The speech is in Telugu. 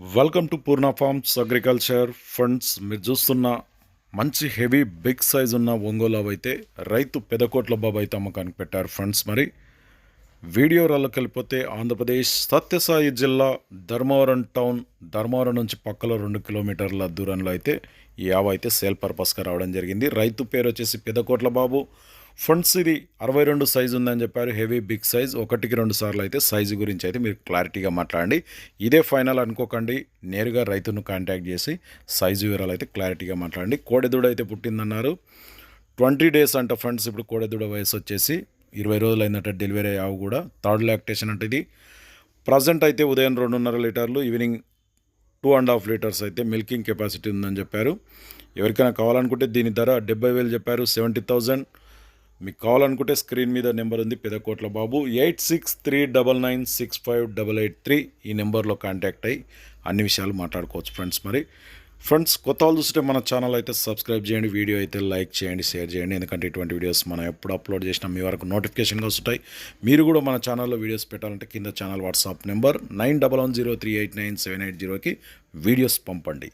Welcome to Purna farms agriculture funds మీరు చూస్తున్న మంచి హెవీ బిగ్ సైజ్ ఉన్న ఒంగోలు అయితే రైతు పెదకోట్ల బాబు అయితే అమ్మకానికి పెట్టారు ఫండ్స్ మరి. వీడియో వెళ్ళకెళ్ళిపోతే ఆంధ్రప్రదేశ్ సత్యసాయి జిల్లా ధర్మవరం టౌన్ ధర్మవరం నుంచి పక్కలో రెండు కిలోమీటర్ల దూరంలో అయితే ఈ యావ అయితే సేల్ పర్పస్గా రావడం జరిగింది. రైతు పేరు వచ్చేసి పెదకోట్ల బాబు. ఫండ్స్ ఇది అరవై రెండు సైజు ఉందని చెప్పారు. హెవీ బిగ్ సైజ్ ఒకటికి రెండు సార్లు అయితే సైజు గురించి అయితే మీరు క్లారిటీగా మాట్లాడండి. ఇదే ఫైనల్ అనుకోకండి. నేరుగా రైతును కాంటాక్ట్ చేసి సైజు వివరాలు అయితే క్లారిటీగా మాట్లాడండి. కోడెదూడ అయితే పుట్టిందన్నారు. ట్వంటీ డేస్ అంట ఫ్రెండ్స్ ఇప్పుడు కోడెదూడ వయసు వచ్చేసి ఇరవై రోజులు అయిందట డెలివరీ అయ్యావు కూడా. థర్డ్ లాక్టేషన్ అంటే ఇది. ప్రజెంట్ అయితే ఉదయం రెండున్నర లీటర్లు evening two and half litres అయితే మిల్కింగ్ కెపాసిటీ ఉందని చెప్పారు. ఎవరికైనా కావాలనుకుంటే దీని ధర డెబ్బై వేలు చెప్పారు. సెవెంటీ థౌజండ్ మీకు కావాలనుకుంటే స్క్రీన్ మీద నెంబర్ ఉంది Pedakotla Babu. Eight six three double nine six five double eight three ఈ నెంబర్లో కాంటాక్ట్ అయ్యి అన్ని విషయాలు మాట్లాడుకోవచ్చు ఫ్రెండ్స్ మరి. ఫ్రెండ్స్ కొత్త వాళ్ళు చూస్తే మన ఛానల్ అయితే సబ్స్క్రైబ్ చేయండి వీడియో అయితే లైక్ చేయండి షేర్ చేయండి. ఎందుకంటే ఇటువంటి వీడియోస్ మనం ఎప్పుడు అప్లోడ్ చేసినా మీ వరకు నోటిఫికేషన్గా వస్తాయి మీరు కూడా మన ఛానల్లో వీడియోస్ పెట్టాలంటే కింద channel WhatsApp number nine double one zero three eight nine seven eight జీరోకి వీడియోస్ పంపండి.